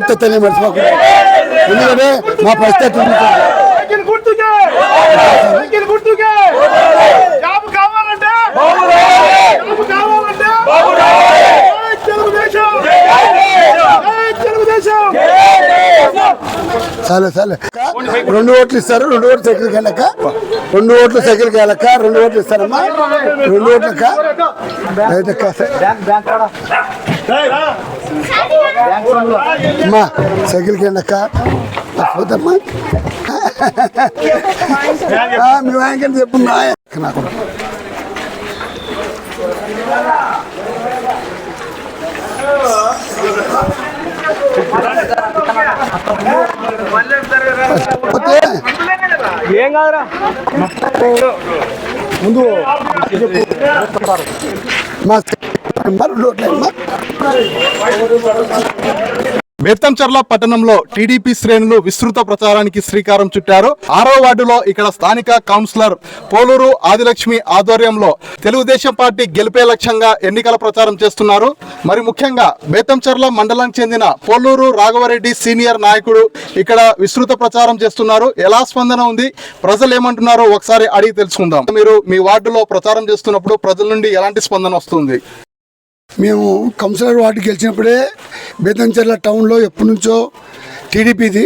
ముక్తతని మర్చిపోకుండా ఎందుకంటే మా పరిస్థితి ఉంది సార్. రెండు ఓట్లు ఇస్తారు రెండు ఓట్లు సైకిల్కి వెళ్ళక రెండు ఓట్లు సైకిల్కి వెళ్ళక రెండు ఓట్లు ఇస్తారమ్మా. రెండు ఓట్లక. అమ్మా సైకిల్కి వెళ్ళక పోతమ్మా మీ చెప్పు నా నాకు ఏం కాదురా. ముందు మా నెంబర్ పట్టణంలో టీడీపీ శ్రేణులు విస్తృత ప్రచారానికి శ్రీకారం చుట్టారు. ఆరో వార్డులో ఇక్కడ స్థానిక కౌన్సిలర్ పోలూరు ఆదిలక్ష్మి ఆధ్వర్యంలో తెలుగుదేశం పార్టీ గెలిపే లక్ష్యంగా ఎన్నికల ప్రచారం చేస్తున్నారు. మరి ముఖ్యంగా బేతంచర్ల మండలానికి చెందిన పోలూరు రాఘవరెడ్డి సీనియర్ నాయకుడు ఇక్కడ విస్తృత ప్రచారం చేస్తున్నారు. ఎలా స్పందన ఉంది? ప్రజలు ఏమంటున్నారో ఒకసారి అడిగి తెలుసుకుందాం. మీరు మీ వార్డులో ప్రచారం చేస్తున్నప్పుడు ప్రజల నుండి ఎలాంటి స్పందన వస్తుంది? మేము కౌన్సిలర్ వార్డు గెలిచినప్పుడే బేతంచెర్ల టౌన్లో ఎప్పటి నుంచో టీడీపీది.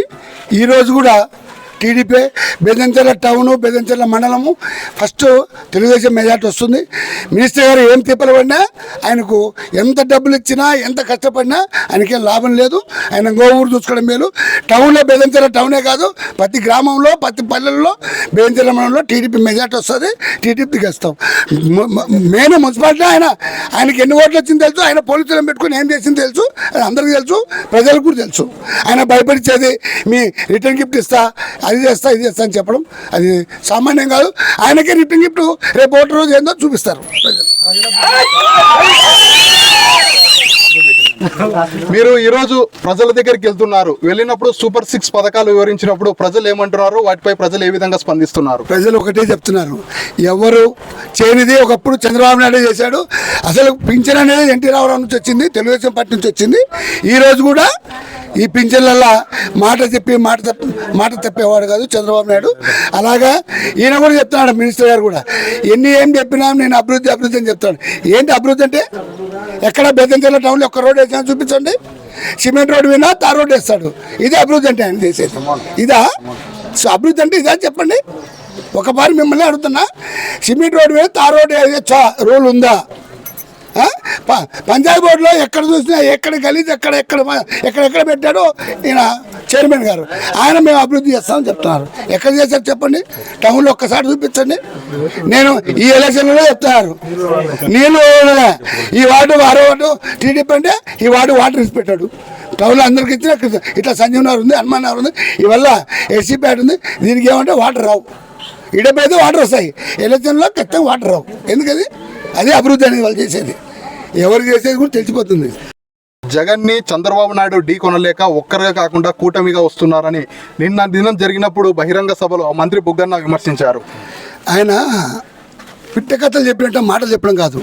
ఈరోజు కూడా టీడీపీ బెదంచెల టౌను బెదంచెల మండలము. ఫస్ట్ తెలుగుదేశం మెజార్టీ వస్తుంది. మినిస్టర్ గారు ఏం తిప్పలు పడినా ఆయనకు ఎంత డబ్బులు ఇచ్చినా ఎంత కష్టపడినా ఆయనకేం లాభం లేదు. ఆయన గోవూరు చూసుకోవడం మేలు. టౌన్లో బెదంచెల టౌనే కాదు ప్రతి గ్రామంలో ప్రతి పల్లెల్లో బెదంచెల మండలంలో టీడీపీ మెజార్టీ వస్తుంది. టీడీపీ గెస్తాం మెయిన్ మున్సిపాలిటీ ఆయన. ఆయనకి ఎన్ని ఓట్లు వచ్చింది తెలుసు. ఆయన పోలీసులను పెట్టుకుని ఏం చేసింది తెలుసు. అది అందరికీ తెలుసు. ప్రజలకు కూడా తెలుసు. ఆయన భయపడిచ్చేది మీ రిటర్న్ గిఫ్ట్ ఇస్తా అది చేస్తా ఇది చేస్తా అని చెప్పడం అది సామాన్యం కాదు. ఆయనకే రిటర్న్ గిఫ్ట్ రేపు ఓటు రోజు ఏందో చూపిస్తారు. మీరు ఈ రోజు ప్రజల దగ్గరికి వెళ్తున్నారు. వెళ్ళినప్పుడు సూపర్ సిక్స్ పథకాలు వివరించినప్పుడు ప్రజలు ఏమంటున్నారు? వాటిపై ప్రజలు ఏ విధంగా స్పందిస్తున్నారు? ప్రజలు ఒకటే చెప్తున్నారు. ఎవరు చేయనిది ఒకప్పుడు చంద్రబాబు నాయుడు చేశాడు. అసలు పింఛన్ అనేది ఎన్టీ రామారావు నుంచి వచ్చింది తెలుగుదేశం పార్టీ నుంచి వచ్చింది. ఈ రోజు కూడా ఈ పింఛన్లలో మాట చెప్పి మాట మాట తప్పేవాడు కాదు చంద్రబాబు నాయుడు. అలాగా ఈయన కూడా చెప్తున్నాడు మినిస్టర్ గారు కూడా. ఎన్ని ఏం చెప్పినా నేను అభివృద్ధి అభివృద్ధి అని చెప్తాను ఏంటి అభివృద్ధి అంటే? ఎక్కడ బెదంచెల టౌన్లో ఒక్క రోడ్ వేసినా చూపించండి. సిమెంట్ రోడ్ వినా తార్ రోడ్ వేస్తాడు. ఇది అభివృద్ధి అంటే ఆయన చేసేది. ఇదా? సో అభివృద్ధి అంటే ఇదా చెప్పండి. ఒకసారి మిమ్మల్ని అడుగుతున్నా. సిమెంట్ రోడ్ మీద తార్ రోడ్ రూల్ ఉందా? పంచాయతీ బోర్డులో ఎక్కడ చూసినా ఎక్కడ గలీజ్ ఎక్కడ ఎక్కడ ఎక్కడెక్కడ పెట్టాడో ఈయన చైర్మన్ గారు. ఆయన మేము అభివృద్ధి చేస్తామని చెప్తున్నారు. ఎక్కడ చేశారు చెప్పండి? టౌన్లో ఒక్కసారి చూపించండి. నేను ఈ ఎలక్షన్లో చెప్తున్నారు. నీళ్ళు ఈ వార్డు వారో వార్డు టీడీపీ అంటే ఈ వార్డు వాటర్ ఇచ్చి పెట్టాడు. టౌన్లో అందరికి ఇచ్చిన ఇట్లా సంజీవ్ నగర్ ఉంది హనుమాన్ నగర్ ఉంది. ఇవల్ల ఎస్సీ ప్యాట్ ఉంది. దీనికి ఏమంటే వాటర్ రావు. ఇడపైతే వాటర్ వస్తాయి. ఎలక్షన్లో ఖచ్చితంగా వాటర్ రావు. ఎందుకది? అదే అభివృద్ధి అనేది వాళ్ళు చేసేది. ఎవరు చేసేది కూడా తెలిసిపోతుంది. జగన్ని చంద్రబాబు నాయుడు ఢీ కొనలేక ఒక్కరుగా కాకుండా కూటమిగా వస్తున్నారని నిన్న దినం జరిగినప్పుడు బహిరంగ సభలో మంత్రి బుగ్గన్న విమర్శించారు. ఆయన పిట్ట కథలు చెప్పినట్టు మాటలు చెప్పడం కాదు.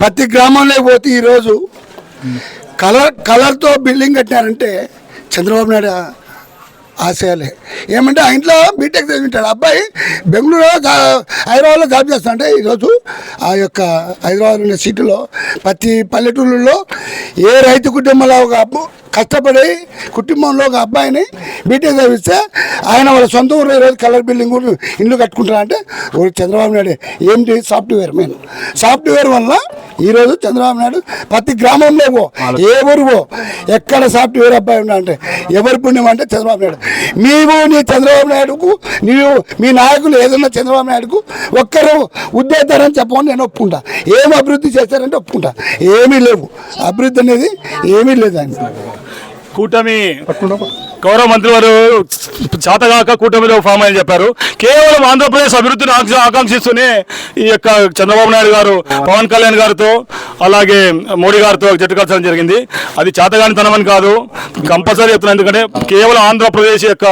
ప్రతి గ్రామంలో పోతే ఈరోజు కలర్ కలర్తో బిల్డింగ్ కట్టారంటే చంద్రబాబు నాయుడు ఆశయాలే. ఏమంటే ఆ ఇంట్లో బీటెక్ చదివింటాడు అబ్బాయి బెంగళూరులో హైదరాబాద్లో జాబ్ చేస్తాడంటే ఈరోజు ఆ యొక్క హైదరాబాద్ ఉన్న సిటీలో ప్రతి పల్లెటూళ్ళలో ఏ రైతు కుటుంబంలో ఒక అబ్బు కష్టపడి కుటుంబంలో ఒక అబ్బాయిని బీటెక్ చదివిస్తే ఆయన వాళ్ళ సొంత ఊరు ఈరోజు కలర్ బిల్డింగ్ ఇల్లు కట్టుకుంటారంటే చంద్రబాబు నాయుడు. ఏంటి సాఫ్ట్వేర్ మెయిన్. సాఫ్ట్వేర్ వల్ల ఈరోజు చంద్రబాబు నాయుడు ప్రతి గ్రామంలో పో ఏ ఊరు పో ఎక్కడ సాఫ్ట్వేర్ అబ్బాయి ఉన్నా అంటే ఎవరి పుణ్యం అంటే చంద్రబాబు నాయుడు. నీవు నీ చంద్రబాబు నాయుడుకు నీవు మీ నాయకులు ఏదన్నా చంద్రబాబు నాయుడుకు ఒక్కరు ఉద్దేశారని చెప్పమని నేను ఒప్పుకుంటా. ఏం అభివృద్ధి చేశారంటే ఒప్పుకుంటా. ఏమీ లేవు. అభివృద్ధి అనేది ఏమీ లేదు ఆయన. కూటమి గౌరవ మంత్రి వారు చేతగాక కూటమిలో ఫామ్ అని చెప్పారు. కేవలం ఆంధ్రప్రదేశ్ అభివృద్ధిని ఆకాంక్ష- ఆకాంక్షిస్తూనే ఈ యొక్క చంద్రబాబు నాయుడు గారు పవన్ కళ్యాణ్ గారితో అలాగే మోడీ గారితో జట్టు కలచడం జరిగింది. అది చేతగానితనమని కాదు. కంపల్సరీ చెప్తున్నాను ఎందుకంటే కేవలం ఆంధ్రప్రదేశ్ యొక్క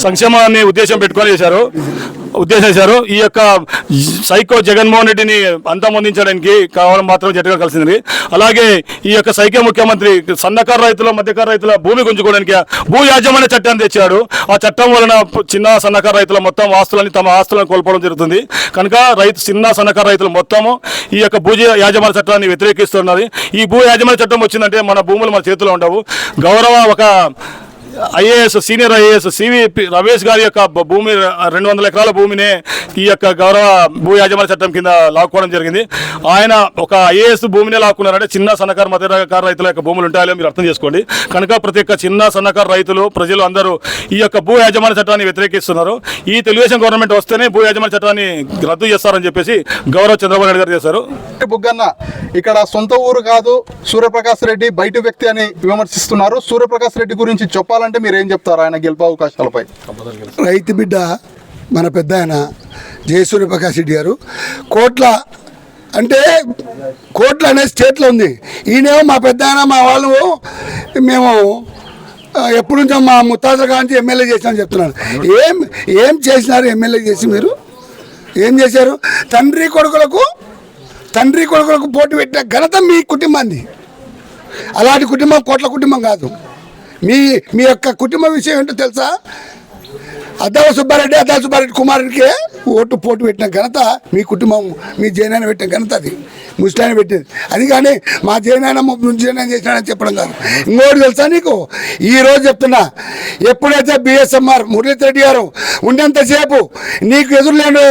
సంక్షేమాన్ని ఉద్దేశం పెట్టుకొని చేశారు. ఉద్దేశించారు. ఈ యొక్క సైకో జగన్మోహన్ రెడ్డిని అంతమొందించడానికి కావడం మాత్రం జట్టుగా కలిసింది. అలాగే ఈ యొక్క సైకో ముఖ్యమంత్రి సన్నకారు రైతుల మధ్యకారు రైతుల భూమి గుంజుకోవడానికి భూ యాజమాన్య చట్టాన్ని తెచ్చాడు. ఆ చట్టం వలన చిన్న సన్నకారు రైతుల మొత్తం ఆస్తులని తమ ఆస్తులను కోల్పోవడం జరుగుతుంది. కనుక రైతు చిన్న సన్నకారు రైతులు మొత్తము ఈ యొక్క భూ యాజమాన్య చట్టాన్ని వ్యతిరేకిస్తున్నది ఈ భూ యాజమాన్య చట్టం వచ్చిందంటే మన భూములు మన చేతిలో ఉండవు. గౌరవ ఒక IAS senior IAS C V Ramesh గారి యొక్క భూమి రెండు వందల ఎకరాల భూమినే ఈ యొక్క గౌరవ భూ యాజమాన్య చట్టం కింద లాక్కోవడం జరిగింది. ఆయన ఒక ఐఏఎస్ భూమినే లాక్కున్నారంటే చిన్న సన్నకారు మధ్యకారు రైతుల యొక్క భూములు ఉంటాయో మీరు అర్థం చేసుకోండి. కనుక ప్రతి ఒక్క చిన్న సన్నకారు రైతులు ప్రజలు అందరూ ఈ యొక్క భూ యాజమాన్య చట్టాన్ని వ్యతిరేకిస్తున్నారు. ఈ తెలుగుదేశం గవర్నమెంట్ వస్తేనే భూ యాజమాన్య చట్టాన్ని రద్దు చేస్తారని చెప్పేసి గౌరవ చంద్రబాబు నాయుడు గారు చేశారు. బుగ్గన్న ఇక్కడ సొంత ఊరు కాదు సూర్యప్రకాష్ రెడ్డి బయట వ్యక్తి అని విమర్శిస్తున్నారు. సూర్యప్రకాష్ రెడ్డి గురించి చెప్పాలి? చెప్పాలంటే మీరు ఏం చెప్తారు? ఆయన గెలుపు అవకాశాలపై. రైతు బిడ్డ మన పెద్ద ఆయన జయసూర్య ప్రకాష్ రెడ్డి గారు కోట్ల అంటే కోట్ల అనే స్టేట్లో ఉంది. ఈయనేమో మా పెద్ద ఆయన మా వాళ్ళు మేము ఆ, ఎప్పటి నుంచో మా ముత్తాతల కాంచి ఎమ్మెల్యే చేసినామని చెప్తున్నాను ఏం ఏం చేసినారు ఎమ్మెల్యే చేసి మీరు? ఏం చేశారు? తండ్రి కొడుకులకు తండ్రి కొడుకులకు పోటీ పెట్టిన ఘనత మీ కుటుంబాన్ని అలాంటి కుటుంబం కోట్ల కుటుంబం కాదు. మీ మీ యొక్క కుటుంబ విషయం ఏంటో తెలుసా? అద్దాల సుబ్బారెడ్డి అద్దాల సుబ్బారెడ్డి కుమారుడికి ఓటు పోటు పెట్టిన ఘనత మీ కుటుంబం మీ జైనాయన పెట్టిన ఘనత అది. ముస్లాయన పెట్టింది. అది కానీ మా జయనాయన జయనాయన చేసినాడని చెప్పడం కాదు. ఇంకోటి తెలుసా నీకు? ఈ రోజు చెప్తున్నా ఎప్పుడైతే బిఎస్ఎంఆర్ మురళీధర్ రెడ్డి గారు ఉన్నంతసేపు నీకు ఎదురులేని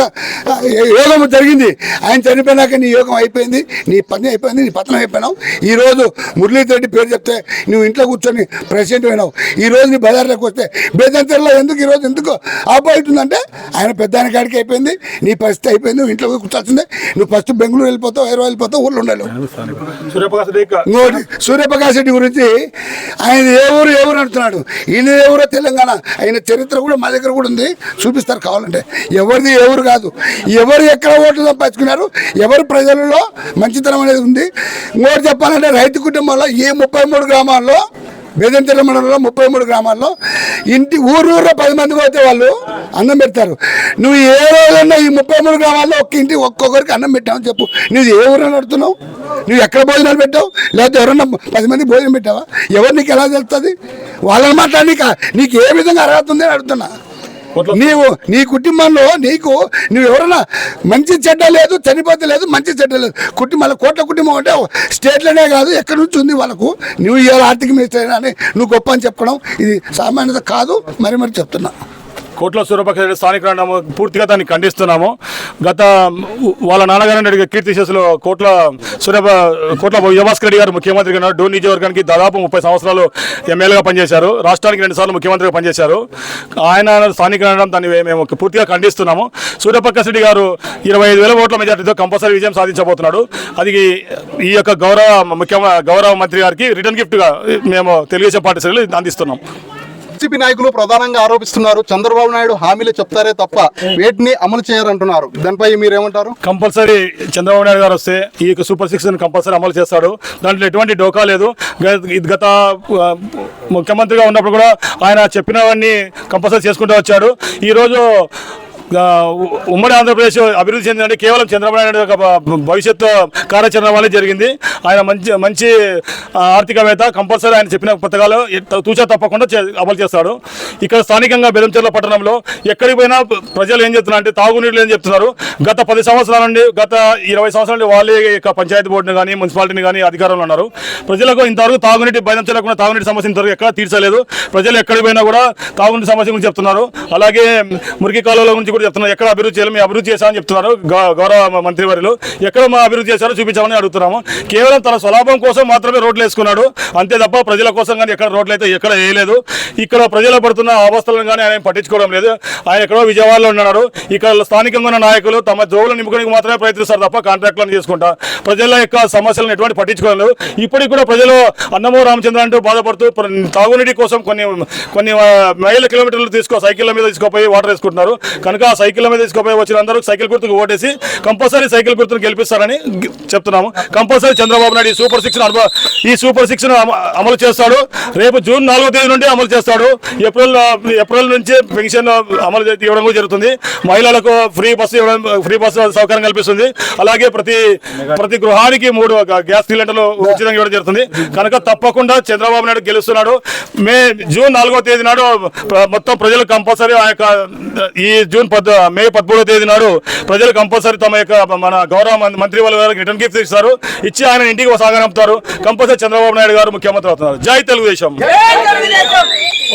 యోగం జరిగింది. ఆయన చనిపోయినాక నీ యోగం అయిపోయింది నీ పని అయిపోయింది నీ పతనం అయిపోయినావు. ఈ రోజు మురళీధర్ రెడ్డి పేరు చెప్తే నువ్వు ఇంట్లో కూర్చొని ప్రెసిడెంట్ అయినావు. ఈ రోజు నీ బజార్లోకి వస్తే బేదంతెరలో ఎందుకు ఈరోజు ఎందుకు ఆపు అవుతుందంటే ఆయన పెద్ద ఆయన కాడికి అయిపోయింది నీ పరిస్థితి అయిపోయింది నువ్వు ఇంట్లో పోయి కూర్చోాల్సిందే నువ్వు ఫస్ట్ బెంగళూరు వెళ్ళిపోతావు హైదరాబాద్ వెళ్ళిపోతావు ఊళ్ళో ఉండాలి. ఇంకోటి సూర్యప్రకాష్ రెడ్డి గురించి ఆయన ఏ ఊరు ఏ ఊరు అంటున్నాడు. ఈయన ఏ ఊరో తెలంగాణ. ఆయన చరిత్ర కూడా మా దగ్గర కూడా ఉంది. చూపిస్తారు కావాలంటే. ఎవరిది ఏ ఊరు కాదు. ఎవరు ఎక్కడ ఓట్లు సంపాదించుకున్నారు ఎవరు ప్రజలలో మంచితనం అనేది ఉంది. ఇంకోటి చెప్పాలంటే రైతు కుటుంబంలో ఈ ముప్పై మూడు గ్రామాల్లో బేదంతెర మండలంలో ముప్పై మూడు గ్రామాల్లో ఇంటి ఊరు పది మంది పోతే వాళ్ళు అన్నం పెడతారు. నువ్వు ఏ రోజన్నా ఈ ముప్పై మూడు గ్రామాల్లో ఒక్క ఇంటి ఒక్కొక్కరికి అన్నం పెట్టావని చెప్పు. నువ్వు ఏ ఊరు నడుతున్నావు? నువ్వు ఎక్కడ భోజనాలు పెట్టావు? లేకపోతే ఎవరన్నా పది మంది భోజనం పెట్టావా? ఎవరు నీకు ఎలా తెలుస్తుంది? వాళ్ళని మాట్లాడి నీకు ఏ విధంగా అర్హత ఉంది అని అడుగుతున్నా. నీవు నీ కుటుంబంలో నీకు నువ్వు ఎవరన్నా మంచి చెడ్డ లేదు చనిపోతే లేదు మంచి చెడ్డ లేదు. కుటుంబాల కోట్ల కుటుంబం అంటే స్టేట్లోనే కాదు ఎక్కడి నుంచి ఉంది వాళ్ళకు? నువ్వు ఇవాళ ఆర్థిక మినిస్టర్ అని నువ్వు గొప్ప అని చెప్పడం ఇది సామాన్యత కాదు మరి మరి చెప్తున్నా. కోట్ల సూర్యపక్ష రెడ్డి స్థానిక పూర్తిగా దాన్ని ఖండిస్తున్నాము. గత వాళ్ళ నాన్నగారు అడిగే కీర్తి శేషులు కోట్ల సూర్య కోట్ల యువభాస్కర్ రెడ్డి గారు ముఖ్యమంత్రిగా ఉన్నారు. డోన్ నియోజకవర్గానికి దాదాపు ముప్పై సంవత్సరాలు ఎమ్మెల్యేగా పనిచేశారు. రాష్ట్రానికి రెండు సార్లు ముఖ్యమంత్రిగా పనిచేశారు. ఆయన స్థానిక అనడం దాన్ని మేము పూర్తిగా ఖండిస్తున్నాము. సూర్యప్రకాష్ రెడ్డి గారు ఇరవై ఐదు వేల ఓట్ల మెజార్టీతో కంపల్సరీ విజయం సాధించబోతున్నాడు. అది ఈ యొక్క గౌరవ ముఖ్య గౌరవ మంత్రి గారికి రిటర్న్ గిఫ్ట్గా మేము తెలుగుదేశం పార్టీ సభ్యులు అందిస్తున్నాం. వైసీపీ నాయకులు ప్రధానంగా ఆరోపిస్తున్నారు. చంద్రబాబు నాయుడు హామీలు చెప్తారే తప్ప వేటిని అమలు చేయరంటున్నారు. దానిపై మీరేమంటారు? కంపల్సరీ చంద్రబాబు నాయుడు గారు వస్తే ఈ యొక్క సూపర్ సిక్స్ కంపల్సరీ అమలు చేస్తాడు. దాంట్లో ఎటువంటి డోకా లేదు. ఇది గత ముఖ్యమంత్రిగా ఉన్నప్పుడు కూడా ఆయన చెప్పినవన్నీ కంపల్సరీ చేసుకుంటూ వచ్చాడు. ఈరోజు ఉమ్మడి ఆంధ్రప్రదేశ్ అభివృద్ధి చెందిందంటే కేవలం చంద్రబాబు నాయుడు యొక్క భవిష్యత్తు కార్యాచరణ వల్లే జరిగింది. ఆయన మంచి మంచి ఆర్థికవేత్త కంపల్సరీ ఆయన చెప్పిన పథకాలు తూచా తప్పకుండా చే- అమలు చేస్తాడు. ఇక్కడ స్థానికంగా బెదంచెర్ల పట్టణంలో ఎక్కడికి పోయినా ప్రజలు ఏం చెప్తున్నారు అంటే తాగునీళ్ళు ఏం చెప్తున్నారు. గత పది సంవత్సరాల నుండి గత ఇరవై సంవత్సరాల నుండి వాళ్ళే ఇక పంచాయతీ బోర్డుని కానీ మున్సిపాలిటీని కానీ అధికారంలో ఉన్నారు. ప్రజలకు ఇంతవరకు తాగునీటి బెదంచెర్లకు తాగునీటి సమస్య ఇంతవరకు ఎక్కడ తీర్చలేదు. ప్రజలు ఎక్కడికి పోయినా కూడా తాగునీటి సమస్య గురించి చెప్తున్నారు. అలాగే మురికి కాలువల గురించి కూడా చెప్తున్నారు. ఎక్కడ అభివృద్ధి చేయాలి మేము అభివృద్ధి చేశామని చెప్తున్నారు. గౌరవ గౌరవ మంత్రివర్యులు. ఎక్కడ మా అభివృద్ధి చేశారో చూపించామని అడుగుతున్నాము. కేవలం తన స్వలాభం కోసం మాత్రమే రోడ్లు వేసుకున్నాడు. అంతే తప్ప ప్రజల కోసం కానీ ఎక్కడ రోడ్లు అయితే ఎక్కడ వేయలేదు. ఇక్కడ ప్రజలు పడుతున్న అవస్థలను కానీ ఆయన పట్టించుకోవడం లేదు. ఆయన ఎక్కడో విజయవాడలో ఉన్నాడు. ఇక్కడ స్థానికంగా ఉన్న నాయకులు తమ జోబులు నింపుకోవడానికి మాత్రమే ప్రయత్నిస్తారు తప్ప కాంట్రాక్ట్లను చేసుకుంటా. ప్రజల యొక్క సమస్యలను ఎటువంటి పట్టించుకోలేదు. ఇప్పటికి కూడా ప్రజలు అన్నమో రామచంద్ర అంటూ బాధపడుతూ తాగునీటి కోసం కొన్ని కొన్ని ఆ, మైళ్ళ కిలోమీటర్లు తీసుకో సైకిళ్ళ మీద తీసుకోపోయి వాటర్ వేసుకుంటున్నారు. కనుక ఆ సైకిల్ మీద తీసుకుపోయి వచ్చిన అందరూ సైకిల్ గుర్తుకు ఓటేసి కంపల్సరీ సైకిల్ గుర్తును గెలిపిస్తారని చెప్తున్నాము. కంపల్సరీ చంద్రబాబు నాయుడు ఈ సూపర్ సిక్స్ ఈ సూపర్ సిక్స్ అమలు చేస్తాడు. రేపు జూన్ నాలుగో తేదీ నుండి అమలు చేస్తాడు. ఏప్రిల్ ఏప్రిల్ నుంచి పెన్షన్ అమలు ఇవ్వడం కూడా జరుగుతుంది. మహిళలకు ఫ్రీ బస్సు ఇవ్వడం ఫ్రీ బస్సు సౌకర్యం కల్పిస్తుంది. అలాగే ప్రతి ప్రతి గృహానికి మూడు గ్యాస్ సిలిండర్లు ఉచితంగా ఇవ్వడం జరుగుతుంది. కనుక తప్పకుండా చంద్రబాబు నాయుడు గెలుస్తున్నాడు. మే జూన్ నాలుగో తేదీ నాడు మొత్తం ప్రజలు కంపల్సరీ ఆ యొక్క ఈ జూన్ పద్ మే పదమూడో తేదీ నాడు ప్రజలు కంపల్సరీ తమ యొక్క మన గౌరవ మంత్రి వాళ్ళ గారికి రిటర్న్ గిఫ్ట్ ఇస్తారు. ఇచ్చి ఆయన ఇంటికి సాగనంపుతారు కంపల్సరీ చంద్రబాబు నాయుడు గారు ముఖ్యమంత్రి అవుతున్నారు. జై తెలుగుదేశం.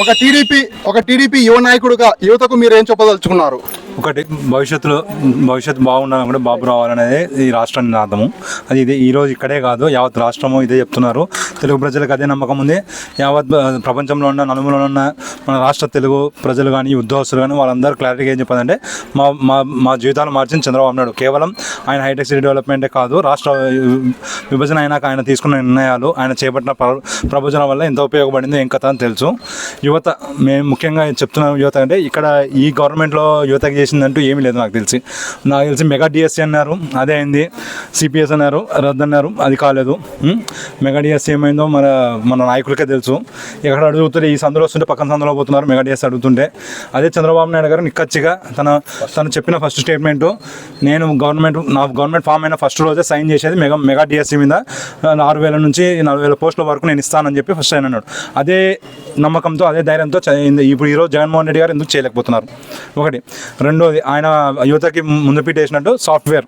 ఒక టీడీపీ ఒక టీడీపీ యువ నాయకుడుగా యువతకు మీరు ఏం చెప్పదలుచుకున్నారు? ఒకటి భవిష్యత్తులో భవిష్యత్తు బాగుండాలని కూడా బాబు రావాలనేది ఈ రాష్ట్రాన్ని నినాదము అది ఇది ఈరోజు ఇక్కడే కాదు యావత్ రాష్ట్రము ఇదే చెప్తున్నారు. తెలుగు ప్రజలకు అదే నమ్మకం ఉంది. యావత్ ప్రపంచంలో ఉన్న నలుమూలలో ఉన్న మన రాష్ట్ర తెలుగు ప్రజలు కానీ ఉద్యోగస్తులు కానీ వాళ్ళందరూ క్లారిటీగా ఏం చెప్పదంటే మా మా మా జీవితాలు మార్చింది చంద్రబాబు నాయుడు. కేవలం ఆయన హైటెక్ సిటీ డెవలప్మెంటే కాదు రాష్ట్ర విభజన అయినాక ఆయన తీసుకున్న నిర్ణయాలు ఆయన చేపట్టిన ప్ర- వల్ల ఎంత ఉపయోగపడిందో ఏం కథ అని తెలుసు. యువత మేము ముఖ్యంగా చెప్తున్నాం యువత అంటే ఇక్కడ ఈ గవర్నమెంట్లో యువతకి చేసిందంటూ ఏమీ లేదు నాకు తెలిసి. నాకు తెలిసి మెగా డిఎస్సీ అన్నారు అదే అయింది. సిపిఎస్ అన్నారు రద్దు అన్నారు అది కాలేదు. మెగా డిఎస్సీ ఏమైందో మన మన నాయకులకే తెలుసు. ఎక్కడ అడుగుతుంటే ఈ సందులో వస్తుంటే పక్కన సందులో పోతున్నారు మెగా డిఎస్సీ అడుగుతుంటే. అదే చంద్రబాబు నాయుడు గారు నిక్కచ్చిగా తన తను చెప్పిన ఫస్ట్ స్టేట్మెంటు నేను గవర్నమెంట్ నా గవర్నమెంట్ ఫామ్ అయిన ఫస్ట్ రోజే సైన్ చేసేది మెగా మెగా డిఎస్సీ మీద. ఆరు వేల నుంచి నాలుగు వేల పోస్టుల వరకు నేను ఇస్తానని చెప్పి ఫస్ట్ ఆయన అన్నాడు. అదే నమ్మకంతో అదే ధైర్యంతో ఇప్పుడు ఈరోజు జగన్మోహన్ రెడ్డి గారు ఎందుకు చేయలేకపోతున్నారు? ఒకటి. రెండు రెండోది ఆయన యువతకి ముందు పెట్టేసినట్టు సాఫ్ట్వేర్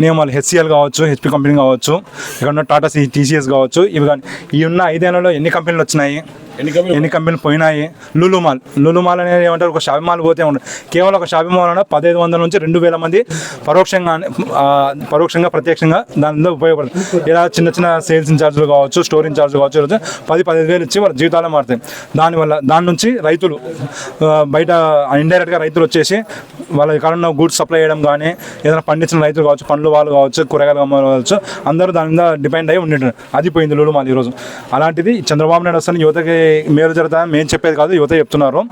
నియమాలు హెచ్సిఎల్ కావచ్చు హెచ్పి కంపెనీ కావచ్చు ఇక్కడ ఉన్న టాటా సి టీసీఎస్ కావచ్చు ఇవి కానీ ఈ ఉన్న ఐదేళ్ళలో ఎన్ని కంపెనీలు వచ్చినాయి? ఎన్ని కంపెనీలు పోయినాయి? లులు మాల్. లులు మాల్ అనేది ఏమంటారు? ఒక షాపింగ్ మాల్ పోతే ఉండదు కేవలం ఒక షాపింగ్ మాల్ అన్న పదహైదు వందల నుంచి రెండు వేల మంది పరోక్షంగా పరోక్షంగా ప్రత్యక్షంగా దానిలో ఉపయోగపడుతుంది ఇలా చిన్న చిన్న సేల్స్ ఇన్ఛార్జ్లు కావచ్చు స్టోర్ ఇన్ఛార్జీలు కావచ్చు పది పదిహేను వేలు ఇచ్చి వాళ్ళ జీవితాలు మారుతాయి. దానివల్ల దాని నుంచి రైతులు బయట ఇండైరెక్ట్గా రైతులు వచ్చేసి వాళ్ళ కాలంలో గూడ్స్ సప్లై చేయడం కానీ ఏదైనా పండించిన రైతులు కావచ్చు పండ్లు వాళ్ళు కావచ్చు కూరగాయలు కావచ్చు అందరూ దాని మీద డిపెండ్ అయి ఉండేటారు అది పోయింది లులు మాల్ ఈరోజు. అలాంటిది చంద్రబాబు నాయుడు వస్తాను యువతకి మేలు జరుగుతుందని మేము చెప్పేది కాదు యువత చెప్తున్నారు.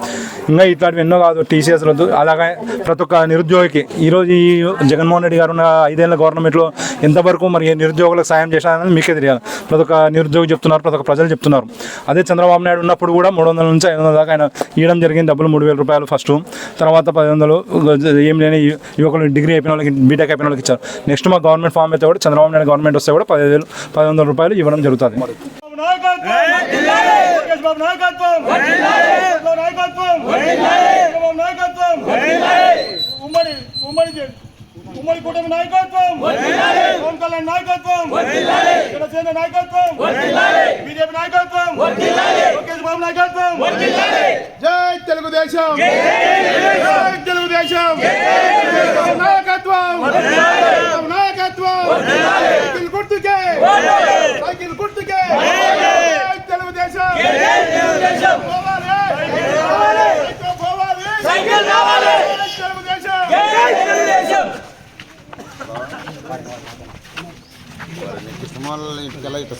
ఇంకా ఇట్లాంటివి ఎన్నో కాదు టీసీఎస్ రద్దు. అలాగే ప్రతి ఒక్క నిరుద్యోగికి ఈరోజు ఈ జగన్మోహన్ రెడ్డి గారు ఉన్న ఐదేళ్ళ గవర్నమెంట్లో ఎంతవరకు మరి నిరుద్యోగులకు సాయం చేశారని మీకే తెలియాలి. ప్రతి ఒక్క నిరుద్యోగి చెప్తున్నారు ప్రతి ఒక్క ప్రజలు చెప్తున్నారు. అదే చంద్రబాబు నాయుడు ఉన్నప్పుడు కూడా మూడు వందల నుంచి ఐదు వందల దాకా ఆయన ఇవ్వడం జరిగింది డబ్బులు మూడు వేల రూపాయలు ఫస్ట్. తర్వాత పది వందలు ఏం లేని యువకులు డిగ్రీ అయిపోయిన వాళ్ళకి బీటెక్ అయిపోయిన వాళ్ళకి ఇచ్చారు. నెక్స్ట్ మా గవర్నమెంట్ ఫామ్ అయితే కూడా చంద్రబాబు నాయుడు గవర్నమెంట్ వస్తే కూడా పదివేలు పది వందల రూపాయలు ఇవ్వడం జరుగుతుంది. లోకేష్ బాబు నాయకత్వం నాయకత్వం! లోకేష్ బాబు నాయకత్వం! ఉమ్మడి ఉమ్మడి ఉమ్మడి కూటమి నాయకత్వం! పవన్ కళ్యాణ్ నాయకత్వం! జనసేన నాయకత్వం! బీజేపీ నాయకత్వం! లోకేష్ బాబు నాయకత్వం! జై తెలుగుదేశం! జై తెలుగుదేశం నాయకత్వం నాయకత్వం సైకిల్ గుర్తుకే సైకిల్ గుర్తుకే జై తెలుగుదేశం పోవాలి సైకిల్ పోవాలి సైకిల్ రావాలి తెలుగుదేశం కృష్ణమాల